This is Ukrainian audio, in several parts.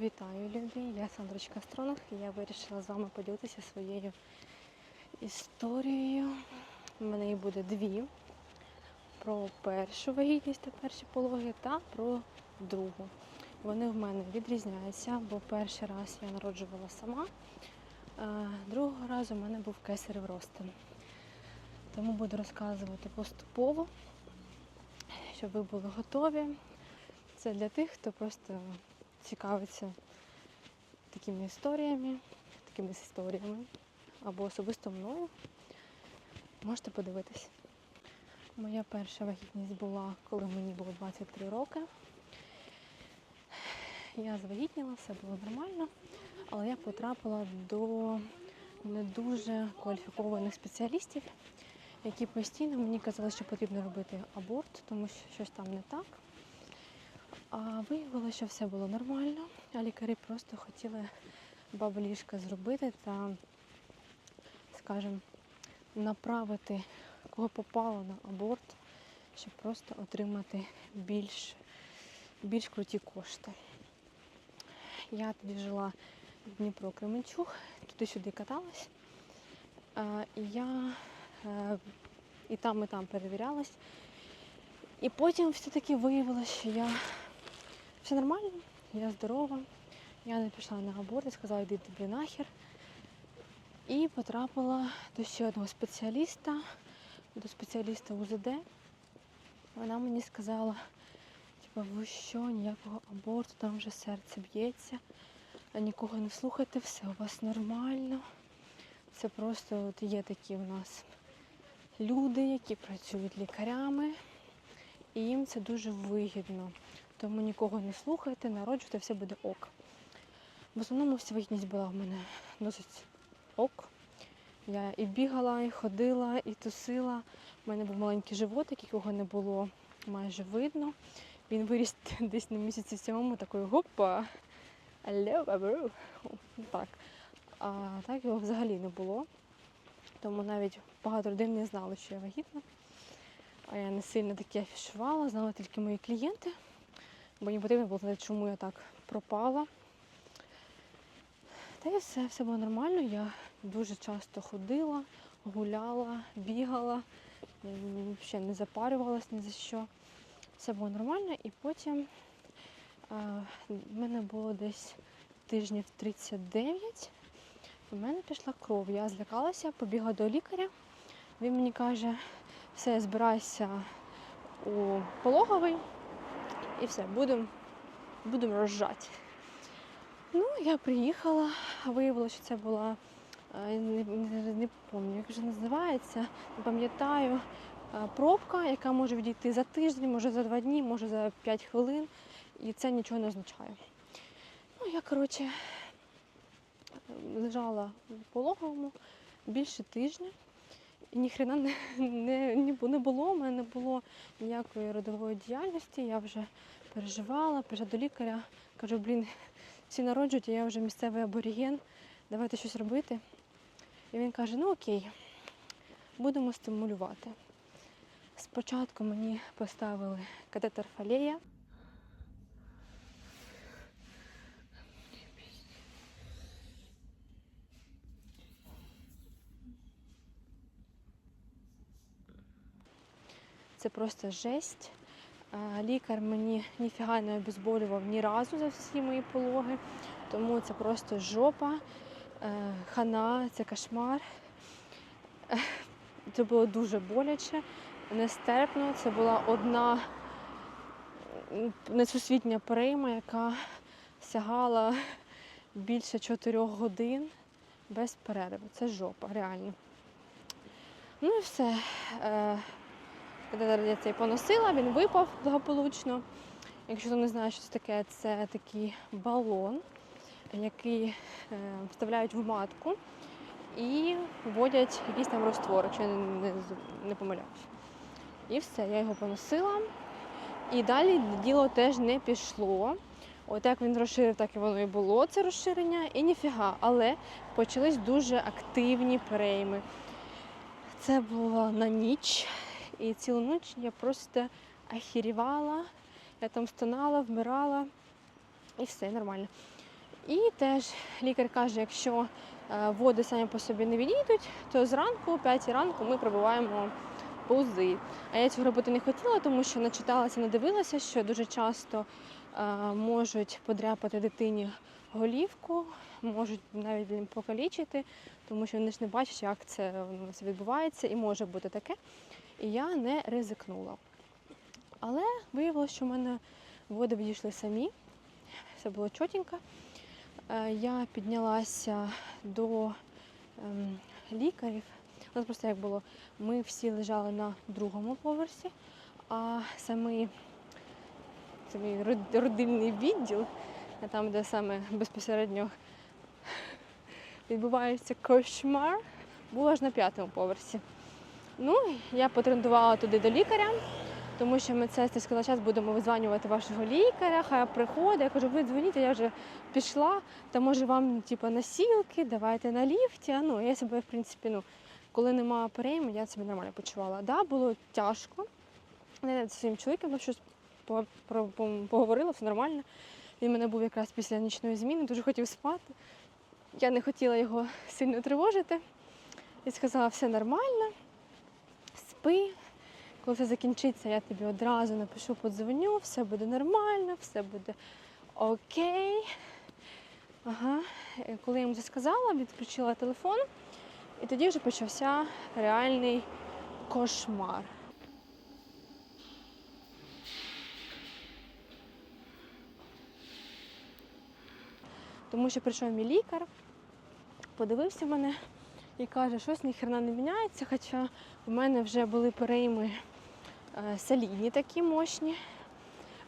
Вітаю, любі! Я Сандрочка Стронах і я вирішила з вами поділитися своєю історією. У мене їх буде дві: про першу вагітність та перші пологи та про другу. Вони в мене відрізняються, бо перший раз я народжувала сама, другого разу в мене був кесарів ростин. Тому буду розказувати поступово, щоб ви були готові. Це для тих, хто просто цікавиться такими історіями, такими історіями або особисто мною. Можете подивитись. Моя перша вагітність була, коли мені було 23 роки. Я звагітніла, все було нормально, але я потрапила до не дуже кваліфікованих спеціалістів, які постійно мені казали, що потрібно робити аборт, тому що щось там не так. А виявилося, що все було нормально, а лікарі просто хотіли баблішка зробити та, скажімо, направити кого попало на аборт, щоб просто отримати більш, більш круті кошти. Я тоді жила в Дніпро Кременчуг, туди-сюди каталась. Я е, і там, і там перевірялась. І потім все-таки виявилося, що я все нормально, я здорова. Я не пішла на аборт сказала, йди тобі нахер. І потрапила до ще одного спеціаліста, до спеціаліста УЗД. Вона мені сказала, типу, ви що, ніякого аборту, там вже серце б'ється, нікого не слухайте, все у вас нормально. Це просто от є такі у нас люди, які працюють лікарями, і їм це дуже вигідно. Тому нікого не слухайте, народжуйте, все буде ок. В основному вся вагітність була в мене досить ок. Я і бігала, і ходила, і тусила. У мене був маленький животик, якого не було майже видно. Він виріс десь на місяці сьомому, такий гопа. Алло. Так. А так його взагалі не було. Тому навіть багато людей не знали, що я вагітна. А я не сильно таке афішувала, знали тільки мої клієнти, бо їм потрібно було знати, чому я так пропала. Та і все, все було нормально. Я дуже часто ходила, гуляла, бігала, ще не запарювалась ні за що. Все було нормально. І потім а, в мене було десь тижнів 39. У мене пішла кров. Я злякалася, побігла до лікаря. Він мені каже, все, збирайся у пологовий і все, будемо будем розжати. Ну, я приїхала, виявилося, що це була, е, не, не, не пам'ятаю, як вже називається, не пам'ятаю, е, пробка, яка може відійти за тиждень, може за два дні, може за 5 хвилин, і це нічого не означає. Ну, я, коротше, лежала в пологовому більше тижня. Ніхрена не, не не було, у мене не було ніякої родової діяльності. Я вже переживала, прийшла до лікаря, кажу, блін, всі народжують, а я вже місцевий аборіген, давайте щось робити. І він каже, ну окей, будемо стимулювати. Спочатку мені поставили катетер фалея. Це просто жесть. Лікар мені ніфіга не обезболював ні разу за всі мої пологи, тому це просто жопа, е, хана, це кошмар. Е, Це було дуже боляче, нестерпно. Це була одна несусвітня прийма, яка сягала більше чотирьох годин без перерви. Це жопа, реально. Ну і все. Катетер я цей поносила, він випав благополучно. Якщо хто не знає, що це таке, це такий балон, який е, вставляють в матку і вводять якийсь там розтвор, якщо я не, не, не помиляюсь. І все, я його поносила. І далі діло теж не пішло. От як він розширив, так і воно і було, це розширення, і ніфіга. Але почались дуже активні перейми. Це було на ніч. І цілу ніч я просто охерівала, я там стонала, вмирала, і все нормально. І теж лікар каже, якщо е, води самі по собі не відійдуть, то зранку, о 5 ранку, ми пробуваємо пузи. А я цього робити не хотіла, тому що начиталася, надивилася, що дуже часто е, можуть подряпати дитині голівку, можуть навіть покалічити, тому що вони ж не бачать, як це відбувається, і може бути таке. І я не ризикнула. Але виявилося, що в мене води відійшли самі, все було чотенько. Е, Я піднялася до ем, лікарів. У просто як було, ми всі лежали на другому поверсі, а самий, самий род- родильний відділ, там, де саме безпосередньо відбувається кошмар, був аж на п'ятому поверсі. Ну, я потрендувала туди до лікаря, тому що медсестри сказали, зараз будемо визванювати вашого лікаря, хай приходить. Я кажу, ви дзвоніть, я вже пішла, та може вам типу, носілки, давайте на ліфті. Ну, я себе, в принципі, ну, коли нема перейми, я себе нормально почувала. Да, було тяжко. Я зі своїм чоловіком щось про- по- поговорила, все нормально. Він мене був якраз після нічної зміни, дуже хотів спати. Я не хотіла його сильно тривожити. І сказала, все нормально, спи. Коли все закінчиться, я тобі одразу напишу, подзвоню, все буде нормально, все буде окей. Ага. Е, Коли я йому це сказала, відключила телефон, і тоді вже почався реальний кошмар. Тому що прийшов мій лікар, подивився мене і каже, щось ніхрена не міняється, хоча в мене вже були перейми е, солідні такі мощні.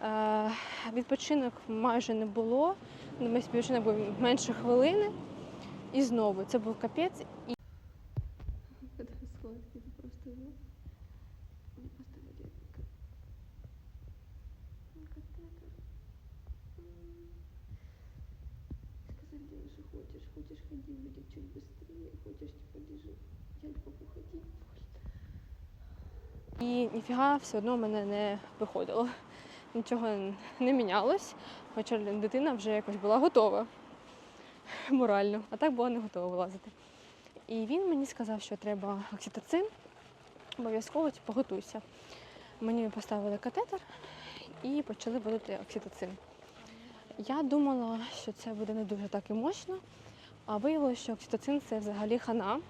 Е, Відпочинок майже не було. Мій відпочинок був менше хвилини. І знову це був капець. І... Схватки це просто його. Что хочешь. Хочешь, ходи, будет чуть быстрее. Хочешь, типа, лежи. Я могу ходить. І ніфіга все одно в мене не виходило. Нічого не мінялось, хоча дитина вже якось була готова морально, а так була не готова вилазити. І він мені сказав, що треба окситоцин, обов'язково типу, готуйся. Мені поставили катетер і почали вводити окситоцин. Я думала, що це буде не дуже так і мощно, а виявилося, що окситоцин це взагалі хана,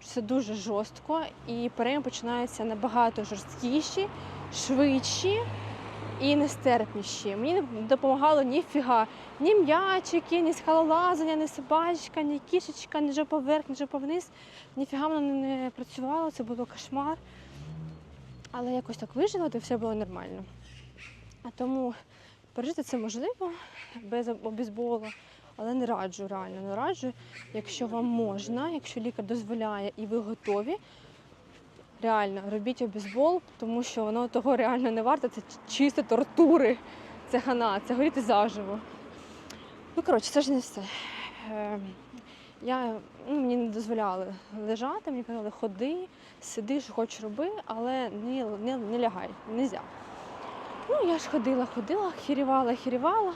що це дуже жорстко, і перейми починаються набагато жорсткіші, швидші і нестерпніші. Мені не допомагало ніфіга. Ні м'ячики, ні скалолазання, ні собачка, ні кішечка, ні жопа вверх, ні жопа вниз. Ніфіга воно не працювало, це було кошмар. Але якось так вижила, то все було нормально. А тому пережити це можливо без обізболу, але не раджу реально. Не раджу, якщо вам можна, якщо лікар дозволяє і ви готові. Реально, робіть обізбол, тому що воно того реально не варто. Це чисто тортури. Це хана, це горіти заживо. Ну, коротше, це ж не все. Е, я, ну, мені не дозволяли лежати, мені казали, ходи, сиди, що хочеш роби, але не, не, не лягай, не можна. Ну, я ж ходила, ходила, хірівала, хірівала.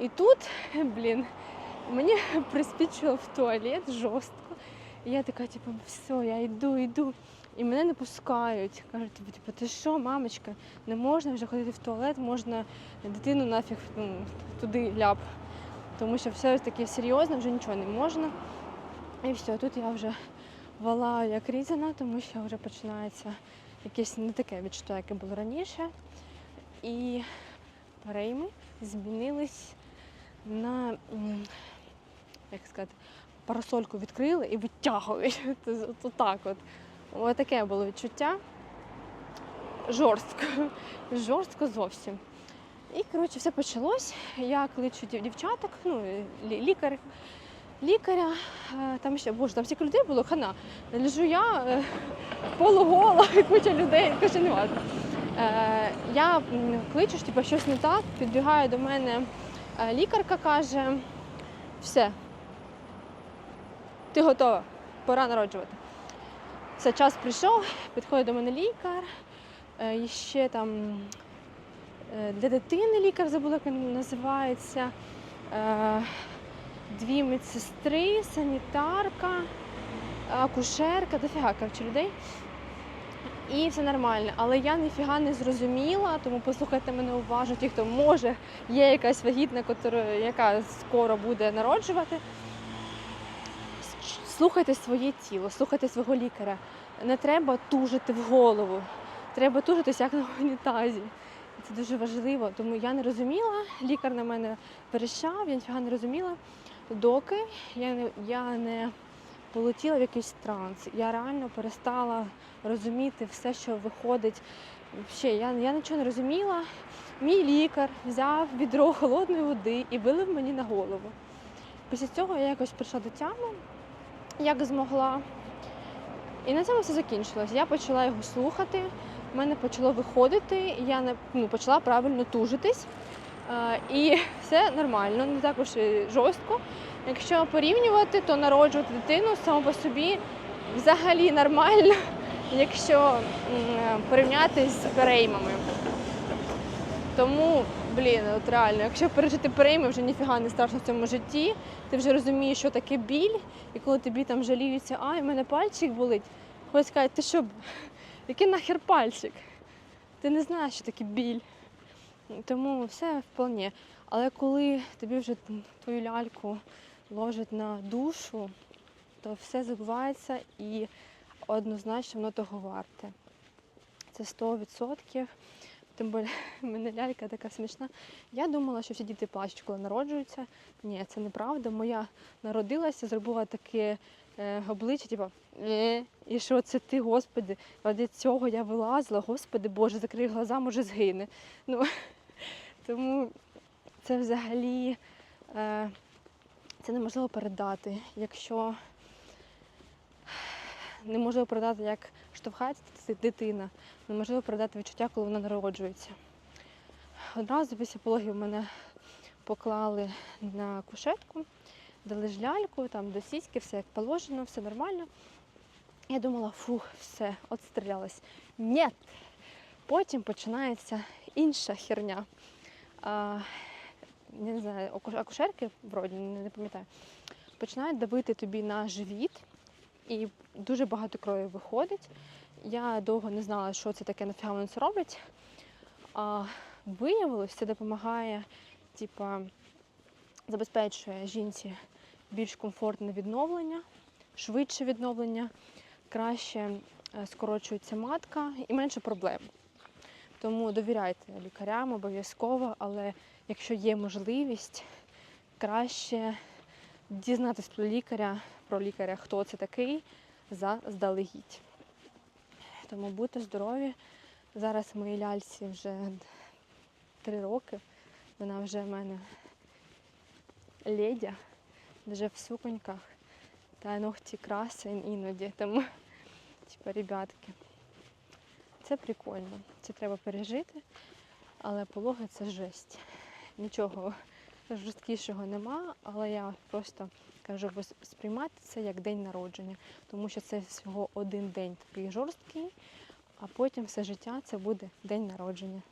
І тут, блін, мені приспічило в туалет жорстко. І я така, типу, все, я йду, йду. І мене не пускають. Кажуть, типу, типу, ти що, мамочка, не можна вже ходити в туалет, можна дитину нафіг ну, туди ляп. Тому що все таке серйозно, вже нічого не можна. І все, тут я вже валаю як різана, тому що вже починається якесь не таке відчуття, яке було раніше. І перейми змінились на, як сказати, парасольку відкрили і витягують. От так от. Ось було відчуття. Жорстко. Жорстко зовсім. І, коротше, все почалось. Я кличу дівчаток, ну, лікар, лікаря. Е, Там ще, боже, там стільки людей було, хана. Лежу я е, полугола, куча людей, каже, не важно. Я кличу, що типу, щось не так, підбігає до мене е, лікарка, каже, все, ти готова, пора народжувати. Все, час прийшов, підходить до мене лікар. е, ще там е, для дитини лікар забула, як він називається. Дві медсестри, санітарка, акушерка, дофіга, коротше, людей. І все нормально. Але я ніфіга не зрозуміла, тому послухайте мене уважно, ті, хто може, є якась вагітна, яка скоро буде народжувати. Слухайте своє тіло, слухайте свого лікаря. Не треба тужити в голову. Треба тужитись як на унітазі. Це дуже важливо, тому я не розуміла. Лікар на мене верещав, я ніфіга не розуміла. Доки я не, я не полетіла в якийсь транс. Я реально перестала розуміти все, що виходить. Ще я, я нічого не розуміла. Мій лікар взяв відро холодної води і вилив мені на голову. Після цього я якось прийшла до тями, як змогла. І на цьому все закінчилось. Я почала його слухати, в мене почало виходити, я не, ну, почала правильно тужитись. Е, і все нормально, не також жорстко. Якщо порівнювати, то народжувати дитину само по собі взагалі нормально, якщо порівняти з переймами. Тому, блін, от реально, якщо пережити перейми, вже ніфіга не страшно в цьому житті. Ти вже розумієш, що таке біль, і коли тобі там жаліються, ай, в мене пальчик болить, хочуть сказати, ти що, який нахер пальчик? Ти не знаєш, що таке біль. Тому все вполне. Але коли тобі вже твою ляльку ложать на душу, то все забувається і однозначно воно того варте. Це 100%. Тим більше в мене лялька така смішна. Я думала, що всі діти плачуть, коли народжуються. Ні, це неправда. Моя народилася, зробила таке е, обличчя, типу, е, і що це ти, господи, ради цього я вилазила, господи Боже, закрий глаза, може згине. Ну, тому це взагалі е, це неможливо передати. Якщо неможливо передати, як штовхається дитина, неможливо передати відчуття, коли вона народжується. Одразу після пологів мене поклали на кушетку, дали ж ляльку, там до сіськи, все як положено, все нормально. Я думала, фух, все, отстрілялась. Ні. Потім починається інша херня. Не знаю, акушерки, вроді, не, пам'ятаю, починають давити тобі на живіт, і дуже багато крові виходить. Я довго не знала, що це таке, нафіга вони це. А виявилось, це допомагає, типа, забезпечує жінці більш комфортне відновлення, швидше відновлення, краще е, скорочується матка і менше проблем. Тому довіряйте лікарям обов'язково, але якщо є можливість, краще дізнатись про лікаря, про лікаря, хто це такий, заздалегідь. Тому будьте здорові. Зараз моїй ляльці вже три роки. Вона вже в мене ледя, вже в суконьках. Та ногті красень іноді. Тому, типа, ребятки, це прикольно. Це треба пережити, але пологи це жесть. Нічого жорсткішого нема, але я просто кажу, сприймати це як день народження, тому що це всього один день такий жорсткий, а потім все життя це буде день народження.